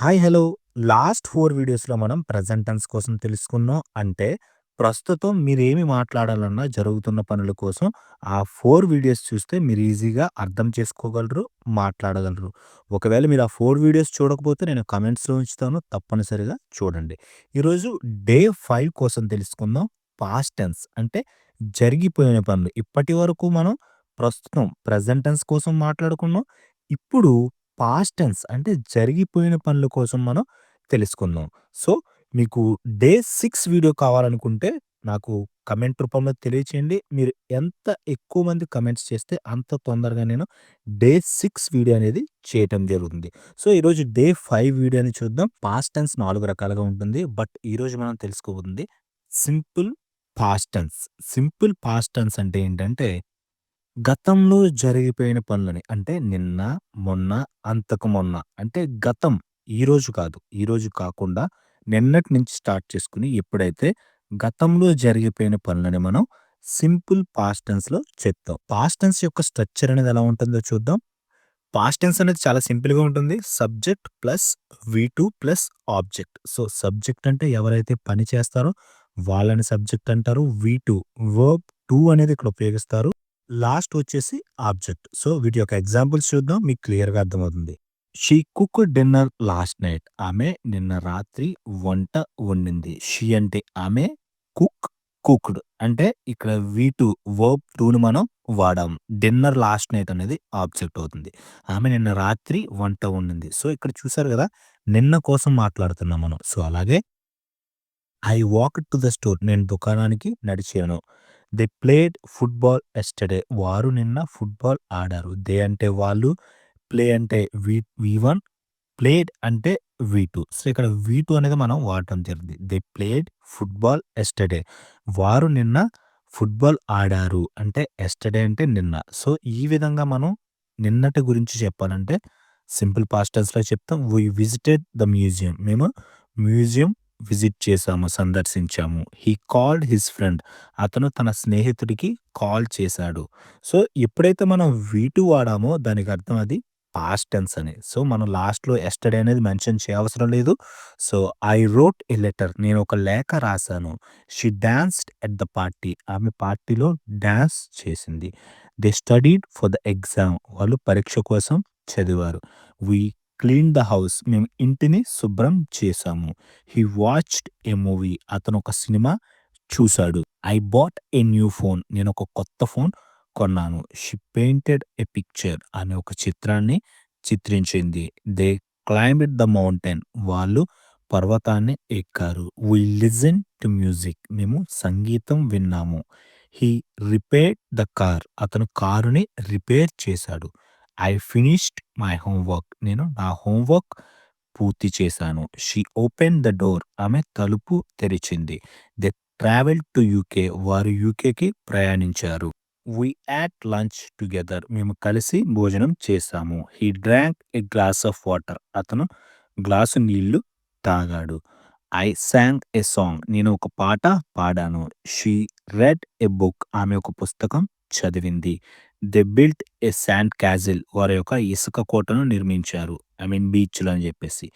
Hi! Hello! Last four వీడియోస్‌లో మనం present tense కోసం తెలుసుకున్నాం. అంటే ప్రస్తుతం మీరేమి మాట్లాడాలన్నా జరుగుతున్న పనుల కోసం ఆ ఫోర్ వీడియోస్ చూస్తే మీరు ఈజీగా అర్థం చేసుకోగలరు, మాట్లాడగలరు. ఒకవేళ మీరు ఆ ఫోర్ వీడియోస్ చూడకపోతే నేను కమెంట్స్లో ఉంచుతాను. తప్పనిసరిగా చూడండి. ఈరోజు డే ఫైవ్ కోసం తెలుసుకుందాం. పాస్ట్ టెన్స్ అంటే జరిగిపోయిన పనులు. ఇప్పటివరకు మనం ప్రస్తుతం ప్రెజెంట్ టెన్స్ కోసం మాట్లాడుకున్నాం. ఇప్పుడు పాస్ట్ టెన్స్ అంటే జరిగిపోయిన పనుల కోసం మనం తెలుసుకుందాం. సో, మీకు డే సిక్స్ వీడియో కావాలనుకుంటే నాకు కమెంట్ రూపంలో తెలియచేయండి. మీరు ఎంత ఎక్కువ మంది కమెంట్స్ చేస్తే అంత తొందరగా నేను డే సిక్స్ వీడియో అనేది చేయటం జరుగుతుంది. సో, ఈరోజు డే ఫైవ్ వీడియోని చూద్దాం. పాస్ట్ టెన్స్ నాలుగు రకాలుగా ఉంటుంది. బట్ ఈరోజు మనం తెలుసుకోబోతుంది simple past tense. Simple past tense అంటే ఏంటంటే గతంలో జరిగిపోయిన పనులని అంటే నిన్న, మొన్న, అంతకు మొన్న అంటే గతం ఈరోజు కాదు. ఈరోజు కాకుండా నిన్నటి నుంచి స్టార్ట్ చేసుకొని ఎప్పుడైతే గతంలో జరిగిపోయిన పనులని మనం సింపుల్ పాస్ట్ టెన్స్‌లో చెప్తాం. పాస్ట్ టెన్స్ యొక్క స్ట్రక్చర్ అనేది ఎలా ఉంటుందో చూద్దాం. పాస్ట్ టెన్స్ అనేది చాలా సింపుల్‌గా ఉంటుంది. సబ్జెక్ట్ ప్లస్ వి2 ప్లస్ ఆబ్జెక్ట్. సో, సబ్జెక్ట్ అంటే ఎవరైతే పని చేస్తారో వాళ్ళని సబ్జెక్ట్ అంటారు. వి2 వర్బ్ టూ అనేది ఇక్కడ ఉపయోగిస్తారు. లాస్ట్ వచ్చేసి ఆబ్జెక్ట్. సో, వీటి యొక్క ఎగ్జాంపుల్స్ చూద్దాం. మీకు క్లియర్‌గా అర్థమవుతుంది. She cook dinner last night. ఆమె నిన్న రాత్రి వంట వండింది. షీ అంటే ఆమె, కుక్ కుక్డ్ అంటే ఇక్కడ వి2 వర్బ్ టూను మనం వాడాము. డిన్నర్ లాస్ట్ నైట్ అనేది ఆబ్జెక్ట్ అవుతుంది. ఆమె నిన్న రాత్రి వంట వండింది. సో, ఇక్కడ చూసారు కదా నిన్న కోసం మాట్లాడుతున్నాం మనం. సో, అలాగే I walk to the store. నేను దుకాణానికి నడిచాను. దే ప్లేడ్ ఫుట్‌బాల్ ఎస్టర్డే వారు నిన్న ఫుట్‌బాల్ ఆడారు. దే అంటే వాళ్ళు, ప్లే అంటే వి వన్ ప్లేడ్ అంటే వి2. సో, ఇక్కడ వి2 అనేది మనం వాడటం జరిగింది. దే ప్లేడ్ ఫుట్‌బాల్ ఎస్టర్డే వారు నిన్న ఫుట్‌బాల్ ఆడారు. అంటే ఎస్టర్డే అంటే నిన్న. సో, ఈ విధంగా మనం నిన్నటి గురించి చెప్పాలంటే సింపుల్ పాస్టర్స్లో చెప్తాం. We visited the museum. మేము మ్యూజియం విజిట్ చేశాము, సందర్శించాము. He called his friend. అతను తన స్నేహితుడికి కాల్ చేశాడు. సో, ఎప్పుడైతే మనం వీటు వాడామో దానికి అర్థం అది పాస్ట్ టెన్స్ అని. సో, మనం లాస్ట్‌లో ఎస్టర్డే అనేది మెన్షన్ చేయవసరం లేదు. So, I wrote a letter. నేను ఒక లేఖ రాశాను she danced at the party. ఆమె పార్టీలో డాన్స్ చేసింది. They studied for the exam. వాళ్ళు పరీక్ష కోసం చదివారు. We clean the house. మేము ఇంటిని శుభ్రం చేశాము. He watched a movie. అతను ఒక సినిమా చూశాడు I bought a new phone. నేను ఒక కొత్త ఫోన్ కొన్నాను. She painted a picture. అనే ఒక చిత్రాన్ని చిత్రించింది. They climbed the mountain. వాళ్ళు పర్వతాన్ని ఎక్కారు. We listen to music. మేము సంగీతం విన్నాము. He repair the car. అతను కారుని రిపేర్ చేశాడు. I finished my homework. నేను నా హోంవర్క్ పూర్తి చేశాను. She open the door. ఆమె తలుపు తెరిచింది. The travel to UK. వారు యూకేకి ప్రయాణించారు. We ate lunch together. మేము కలిసి భోజనం చేశాము. He drank a glass of water. అతను గ్లాసు నీళ్ళు తాగాడు. I sang a song. నేను ఒక పాట పాడాను. She read a book. ఆమె ఒక పుస్తకం చదివింది. They built a sand castle వారి యొక్క ఇసుక కోటను నిర్మించారు. ఐ మీన్ బీచ్‌లో అని చెప్పేసి.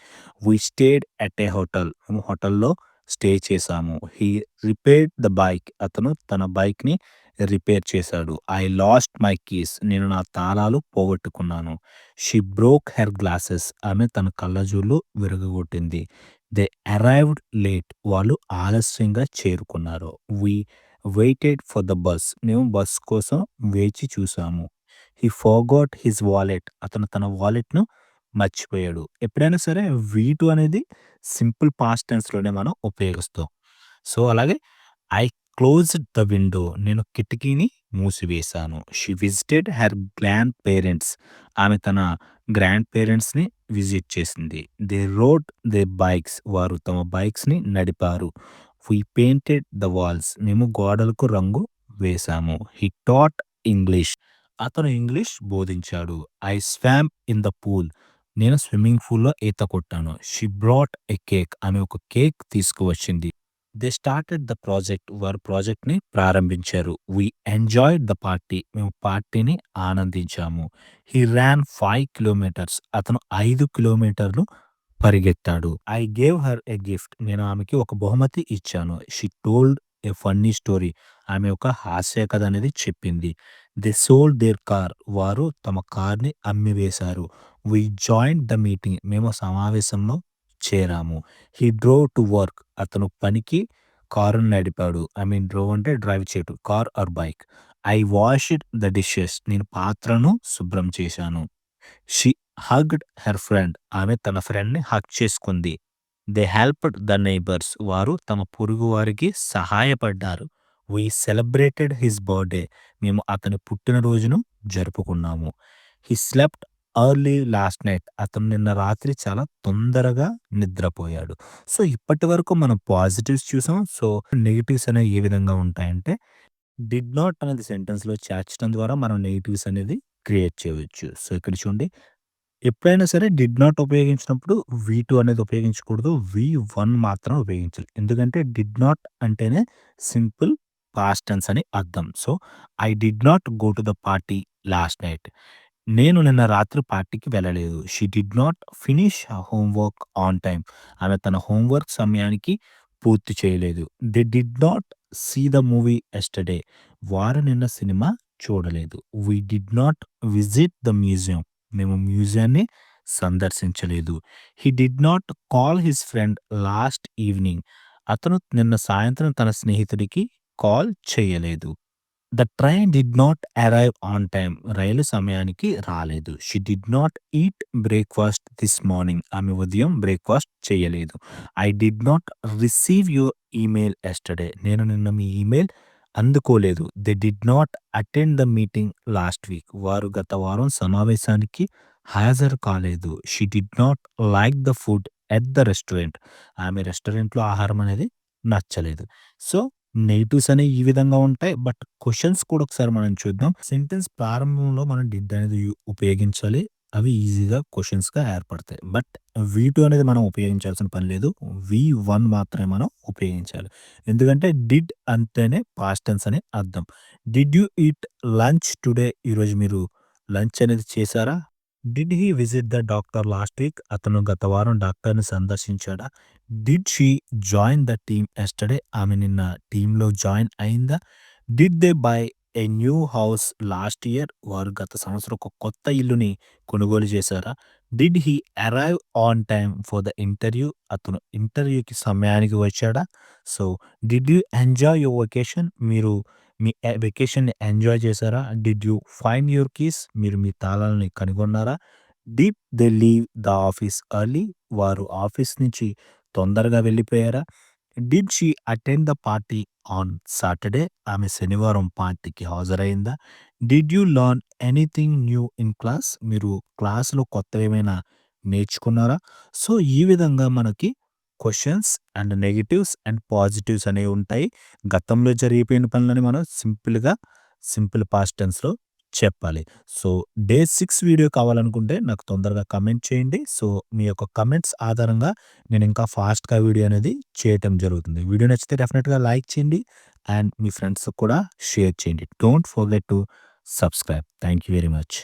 We stayed at a hotel. మేము హోటల్‌లో స్టే చేశాము. He repair the bike. అతను తన బైక్‌ని రిపేర్ చేశాడు. I lost my keys. నేను నా తాళాలు పోగొట్టుకున్నాను. She broke her glasses. ఆమె తన కళ్ళజూళ్ళు విరగగొట్టింది. They arrived late. వాళ్ళు ఆలస్యంగా చేరుకున్నారు. We waited for the bus. మేము బస్ కోసం వేచి చూసాము. He forgot his wallet. అతను తన వాలెట్‌ను మర్చిపోయాడు. ఎప్పుడైనా సరే వి2 అనేది సింపుల్ పాస్ట్ టెన్స్‌లోనే మనం ఉపయోగిస్తాం. సో, అలాగే ఐ క్లోజ్డ్ ద విండో. నేను కిటికీని మూసివేశాను. She visited her grandparents. ఆమె తన గ్రాండ్ పేరెంట్స్‌ని విజిట్ చేసింది. They rode their bikes. వారు తమ బైక్స్‌ని నడిపారు. We painted the walls. మేము గోడలకు రంగు వేశాము. He taught English. అతను ఇంగ్లీష్ బోధించాడు. I swam in the pool. నేను స్విమ్మింగ్ పూల్‌లో ఈత కొట్టాను. She brought a cake. ఆమె ఒక కేక్ తీసుకువచ్చింది. They started the project. వారు ప్రాజెక్ట్‌ని ప్రారంభించారు. We enjoyed the party. మేము పార్టీని ఆనందించాము. He ran five kilometres. అతను ఐదు కిలోమీటర్లు పరిగెత్తాడు. I gave her a gift. నేను ఆమెకి ఒక బహుమతి ఇచ్చాను. She told a funny story. ఆమె ఒక హాస్య కథ అనేది చెప్పింది. They sold their car. వారు తమ కార్‌ని అమ్మివేశారు. We joint the meeting. మేము సమావేశంలో చేరాము. He drove to work. అతను పనికి కారును నడిపాడు. ఐ మీన్ డ్రోవ్ అంటే డ్రైవ్ చేయటం. Car or bike. I washed the dishes. నేను పాత్రను శుభ్రం చేశాను. She hugged her friend. ఆమె తన ఫ్రెండ్‌ని హగ్ చేసుకుంది. They helped the neighbours. వారు తమ పొరుగువారికి సహాయపడ్డారు. We celebrated his birthday. మేము అతని పుట్టినరోజును జరుపుకున్నాము. He slept early last night. అతను నిన్న రాత్రి చాలా తొందరగా నిద్రపోయాడు. సో, ఇప్పటి వరకు మనం పాజిటివ్స్ చూసాం. సో, నెగిటివ్స్ అనేవి ఏ విధంగా ఉంటాయంటే డిడ్ నాట్ అనేది సెంటెన్స్‌లో చేర్చడం ద్వారా మనం నెగిటివ్స్ అనేది క్రియేట్ చేయవచ్చు. సో, ఇక్కడ చూడండి ఎప్పుడైనా సరే డిడ్ నాట్ ఉపయోగించినప్పుడు వి టూ అనేది ఉపయోగించకూడదు. వి వన్ మాత్రం ఉపయోగించాలి. ఎందుకంటే డిడ్ నాట్ అంటేనే సింపుల్ పాస్ట్ టెన్స్ అని అర్థం. So, I did not go to the party last night. నేను నిన్న రాత్రి పార్టీకి వెళ్ళలేదు. She did not finish homework on time. ఆమె తన హోంవర్క్ సమయానికి పూర్తి చేయలేదు. They did not see the movie yesterday వారు నిన్న సినిమా చూడలేదు. We did not visit the museum. మేము మ్యూజియాన్ని సందర్శించలేదు. He did not call his friend last evening. అతను నిన్న సాయంత్రం తన స్నేహితుడికి కాల్ చేయలేదు. The train did not arrive on time. రైలు సమయానికి రాలేదు. She did not eat breakfast this morning. ఆమె ఉదయం బ్రేక్‌ఫాస్ట్ చేయలేదు. I did not receive your email yesterday నేను నిన్న మీ email అందుకోలేదు. They did not attend the meeting last week. వారు గత వారం సమావేశానికి హాజరు కాలేదు. She did not like the food at the restaurant. ఆమె రెస్టారెంట్‌లో ఆహారం అనేది నచ్చలేదు. సో, నెగెటివ్స్ అనేవి ఈ విధంగా ఉంటాయి. బట్ క్వెషన్స్ కూడా ఒకసారి మనం చూద్దాం. సెంటెన్స్ ప్రారంభంలో మనం డిడ్ అనేది యు ఉపయోగించాలి. అవి ఈజీగా క్వశ్చన్స్గా ఏర్పడతాయి. బట్ వి టూ అనేది మనం ఉపయోగించాల్సిన పని లేదు. వి వన్ మాత్రమే మనం ఉపయోగించాలి. ఎందుకంటే డిడ్ అంటేనే పాస్ట్ టెన్స్ అని అర్థం. Did you eat lunch today? ఈరోజు మీరు లంచ్ అనేది చేశారా? Did he visit the doctor last week? అతను గత వారం డాక్టర్‌ని సందర్శించాడా? Did she join the team yesterday ఆమె నిన్న టీంలో జాయిన్ అయిందా? Did they buy a new house last year? వారు గత సంవత్సరం ఒక కొత్త ఇల్లుని కొనుగోలు చేశారా? Did he arrive on time for the interview? అతను ఇంటర్వ్యూకి సమయానికి వచ్చాడా? So, did you enjoy your vacation? మీరు మీ వెకేషన్‌ని ఎంజాయ్ చేశారా? Did you find your keys? మీరు మీ తాళాలని కనుగొన్నారా? Did they leave the office early? వారు ఆఫీస్ నుంచి తొందరగా వెళ్ళిపోయారా? Did she attend the party on Saturday? ఆమె శనివారం పార్టీకి హాజరైందా? Did you learn anything new in class? మీరు క్లాస్‌లో కొత్త ఏమైనా నేర్చుకున్నారా? సో, ఈ విధంగా మనకి questions and negatives and positives అనేవి ఉంటాయి. గతంలో జరిగిపోయిన పనులని మనం సింపుల్‌గా సింపుల్ పాస్టెన్స్లో చెప్పాలి. సో, డే సిక్స్ వీడియో కావాలనుకుంటే నాకు తొందరగా కమెంట్ చేయండి. సో, మీ యొక్క కమెంట్స్ ఆధారంగా నేను ఇంకా ఫాస్ట్‌గా వీడియో అనేది చేయటం జరుగుతుంది. వీడియో నచ్చితే డెఫినెట్గా లైక్ చేయండి. అండ్ మీ ఫ్రెండ్స్‌కి కూడా షేర్ చేయండి. Don't forget to subscribe. Thank you very much.